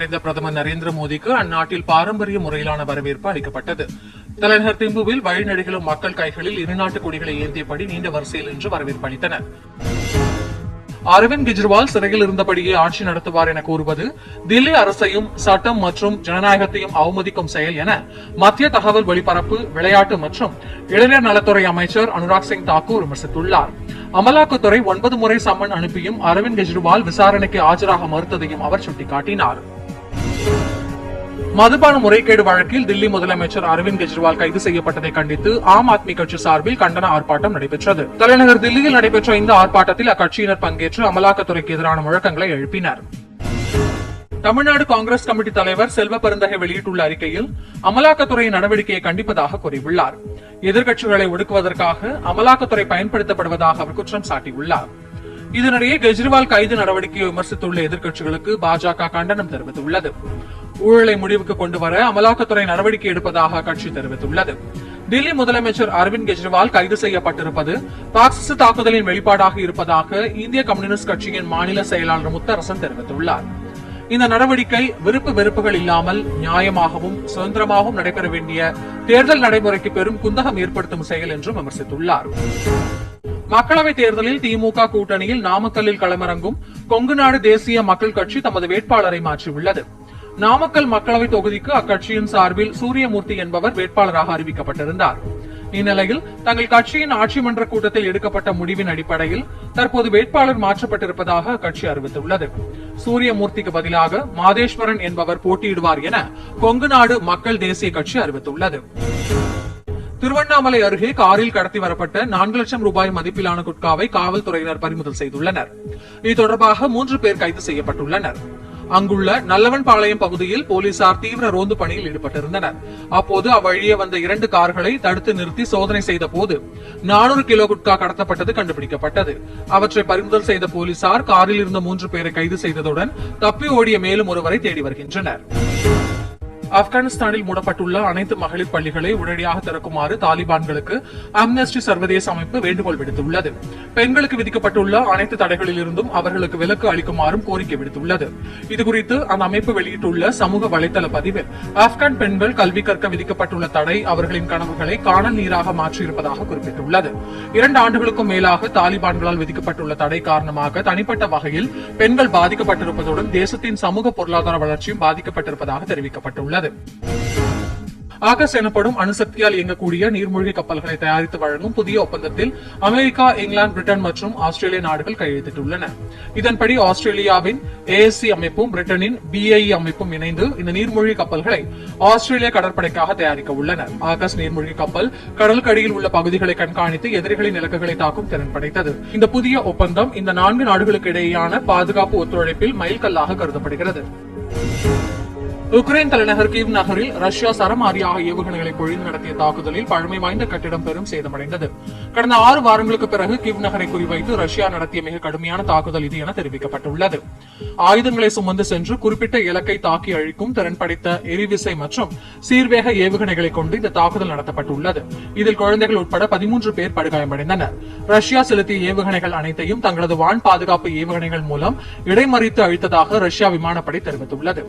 வந்தடைந்த பிரதமர் நரேந்திர மோடிக்கு அந்நாட்டில் பாரம்பரிய முறையிலான வரவேற்பு அளிக்கப்பட்டது. தலைநகர் திம்புவில் வழிநெடுகிலும் மக்கள் கைகளில் இருநாட்டு கொடிகளை ஏந்தியபடி நீண்ட வரிசையில் இன்று வரவேற்பு அளித்தனர். அரவிந்த் கெஜ்ரிவால் சிறையில் இருந்தபடியே ஆட்சி நடத்துவார் என கூறுவது தில்லி அரசையும் சட்டம் மற்றும் ஜனநாயகத்தையும் அவமதிக்கும் செயல் என மத்திய தகவல் ஒலிபரப்பு விளையாட்டு மற்றும் இளைஞர் நலத்துறை அமைச்சர் அனுராக் சிங் தாக்கூர் விமர்சித்துள்ளார். அமலாக்கத்துறை ஒன்பது முறை சம்மன் அனுப்பியும் அரவிந்த் கெஜ்ரிவால் விசாரணைக்கு ஆஜராக மறுத்ததையும் அவர் சுட்டிக்காட்டினார். மதுபான முறைகேடு வழக்கில் தில்லி முதலமைச்சர் அரவிந்த் கெஜ்ரிவால் கைது செய்யப்பட்டதை கண்டித்து ஆம் ஆத்மி கட்சி சார்பில் கண்டன ஆர்ப்பாட்டம் நடைபெற்றது. தலைநகர் தில்லியில் நடைபெற்ற இந்த ஆர்ப்பாட்டத்தில் அக்கட்சியினர் பங்கேற்று அமலாக்கத்துறைக்கு எதிரான முழக்கங்களை எழுப்பினர். தமிழ்நாடு காங்கிரஸ் கமிட்டி தலைவர் செல்வ பெருந்தகை வெளியிட்டுள்ள அறிக்கையில் அமலாக்கத்துறையின் நடவடிக்கையை கண்டிப்பதாக கூறியுள்ளார். எதிர்க்கட்சிகளை ஒடுக்குவதற்காக அமலாக்கத்துறை பயன்படுத்தப்படுவதாக அவர் குற்றம் சாட்டியுள்ளார். இதனிடையே கெஜ்ரிவால் கைது நடவடிக்கையை விமர்சித்துள்ள எதிர்க்கட்சிகளுக்கு பாஜக கண்டனம் தெரிவித்துள்ளது. ஊழலை முடிவுக்கு கொண்டு வர அமலாக்கத்துறை நடவடிக்கை எடுப்பதாக கட்சி தெரிவித்துள்ளது. தில்லி முதலமைச்சர் அரவிந்த் கெஜ்ரிவால் கைது செய்யப்பட்டிருப்பது பாக்சிச தாக்குதலின் வெளிப்பாடாக இருப்பதாக இந்திய கம்யூனிஸ்ட் கட்சியின் மாநில செயலாளர் முத்தரசன் தெரிவித்துள்ளார். இந்த நடவடிக்கை விருப்பு வெறுப்புகள் இல்லாமல் நியாயமாகவும் சுதந்திரமாகவும் நடைபெற வேண்டிய தேர்தல் நடைமுறைக்கு பெரும் குந்தகம் ஏற்படுத்தும் செயல் என்றும் விமர்சித்துள்ளார். மக்களவைத் தேர்தலில் திமுக கூட்டணியில் நாமக்கல்லில் களமிறங்கும் கொங்கு நாடு தேசிய மக்கள் கட்சி தமது வேட்பாளரை மாற்றியுள்ளது. நாமக்கல் மக்களவை தொகுதிக்கு அக்கட்சியின் சார்பில் சூரியமூர்த்தி என்பவர் வேட்பாளராக அறிவிக்கப்பட்டிருந்தார். இந்நிலையில் தங்கள் கட்சியின் ஆட்சி மன்ற கூட்டத்தில் எடுக்கப்பட்ட முடிவின் அடிப்படையில் தற்போது வேட்பாளர் மாற்றப்பட்டிருப்பதாக அக்கட்சி அறிவித்துள்ளது. சூரியமூர்த்திக்கு பதிலாக மாதேஸ்வரன் என்பவர் போட்டியிடுவார் என கொங்கு நாடு மக்கள் தேசிய கட்சி அறிவித்துள்ளது. திருவண்ணாமலை அருகே காரில் கடத்தி வரப்பட்ட நான்கு லட்சம் ரூபாய் மதிப்பிலான குட்காவை காவல்துறையினர் பறிமுதல் செய்துள்ளனர். இது தொடர்பாக மூன்று பேர் கைது செய்யப்பட்டுள்ளனர். அங்குள்ள நல்லவன் பாளையம் பகுதியில் போலீசார் தீவிர ரோந்து பணியில் ஈடுபட்டிருந்தனர். அப்போது அவ்வழியே வந்த இரண்டு கார்களை தடுத்து நிறுத்தி சோதனை செய்த போது நானூறு கிலோ குட்கா கடத்தப்பட்டது கண்டுபிடிக்கப்பட்டது. அவற்றை பறிமுதல் செய்த போலீசார் காரில் இருந்த மூன்று பேரை கைது செய்ததுடன் தப்பி ஓடிய மேலும் ஒருவரை தேடி வருகின்றனர். ஆப்கானிஸ்தானில் மூடப்பட்டுள்ள அனைத்து மகளிர் பள்ளிகளை உடனடியாக திறக்குமாறு தாலிபான்களுக்கு அம்னஸ்டி சர்வதேச அமைப்பு வேண்டுகோள் விடுத்துள்ளது. பெண்களுக்கு விதிக்கப்பட்டுள்ள அனைத்து தடைகளில் இருந்தும் அவர்களுக்கு விலக்கு அளிக்குமாறும் கோரிக்கை விடுத்துள்ளது. இதுகுறித்து அந்த அமைப்பு வெளியிட்டுள்ள சமூக வலைதள பதிவில் ஆப்கான் பெண்கள் கல்வி கற்க விதிக்கப்பட்டுள்ள தடை அவர்களின் கனவுகளை காணல் நீராக மாற்றியிருப்பதாக குறிப்பிட்டுள்ளது. இரண்டு ஆண்டுகளுக்கும் மேலாக தாலிபான்களால் விதிக்கப்பட்டுள்ள தடை காரணமாக தனிப்பட்ட வகையில் பெண்கள் பாதிக்கப்பட்டிருப்பதுடன் தேசத்தின் சமூக பொருளாதார வளர்ச்சியும் பாதிக்கப்பட்டிருப்பதாக தெரிவிக்கப்பட்டுள்ளது. ஆகஸ் எனப்படும் அணுசக்தியால் இயங்கக்கூடிய நீர்மூழ்கி கப்பல்களை தயாரித்து வழங்கும் புதிய ஒப்பந்தத்தில் அமெரிக்கா இங்கிலாந்து பிரிட்டன் மற்றும் ஆஸ்திரேலிய நாடுகள் கையெழுத்திட்டுள்ளன. இதன்படி ஆஸ்திரேலியாவின் ஏஎஸ்சி அமைப்பும் பிரிட்டனின் பிஐஇ அமைப்பும் இணைந்து இந்த நீர்மூழ்கி கப்பல்களை ஆஸ்திரேலிய கடற்படைக்காக தயாரிக்க உள்ளன. ஆகஸ் நீர்மூழ்கி கப்பல் கடலுக்கடியில் உள்ள பகுதிகளை கண்காணித்து எதிரிகளின் இலக்குகளை தாக்கும் திறன் படைத்தது. இந்த புதிய ஒப்பந்தம் இந்த நான்கு நாடுகளுக்கு இடையேயான பாதுகாப்பு ஒத்துழைப்பில் மைல்கல்லாக கருதப்படுகிறது. உக்ரைன் தலைநகர் கீவ் நகரில் ரஷ்யா சரமாரியாக ஏவுகணைகளை பொழிந்து நடத்திய தாக்குதலில் பழமை வாய்ந்த கட்டிடம் பெரும் சேதமடைந்தது. கடந்த ஆறு வாரங்களுக்கு பிறகு கிவ் நகரை குறிவைத்து ரஷ்யா நடத்திய மிக கடுமையான தாக்குதல் இது என தெரிவிக்கப்பட்டுள்ளது. ஆயுதங்களை சுமந்து சென்று குறிப்பிட்ட இலக்கை தாக்கி அழிக்கும் திறன் படைத்த எரிவிசை மற்றும் சீர்வேக ஏவுகணைகளை கொண்டு இந்த தாக்குதல் நடத்தப்பட்டுள்ளது. இதில் குழந்தைகள் உட்பட பதிமூன்று பேர் படுகாயமடைந்தனர். ரஷ்யா செலுத்திய ஏவுகணைகள் அனைத்தையும் தங்களது வான் பாதுகாப்பு ஏவுகணைகள் மூலம் இடைமறித்து அழித்ததாக ரஷ்யா விமானப்படை தெரிவித்துள்ளது.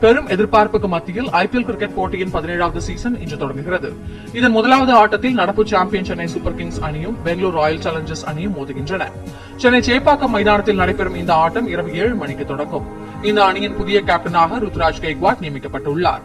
பெரும் எதிர்பார்ப்புக்கு மத்தியில் ஐபிஎல் கிரிக்கெட் போட்டியின் பதினேழாவது சீசன் இன்று தொடங்குகிறது. இதன் முதலாவது ஆட்டத்தில் நடப்பு சாம்பியன் சென்னை சூப்பர் கிங்ஸ் அணியும் பெங்களூர் ராயல் சேலஞ்சர்ஸ் அணியும் மோதுகின்றன. சென்னை சேப்பாக்கம் மைதானத்தில் நடைபெறும் இந்த ஆட்டம் இரவு ஏழு மணிக்கு தொடங்கும். இந்த அணியின் புதிய கேப்டனாக ருத்ராஜ் கெய்க்வாட் நியமிக்கப்பட்டுள்ளார்.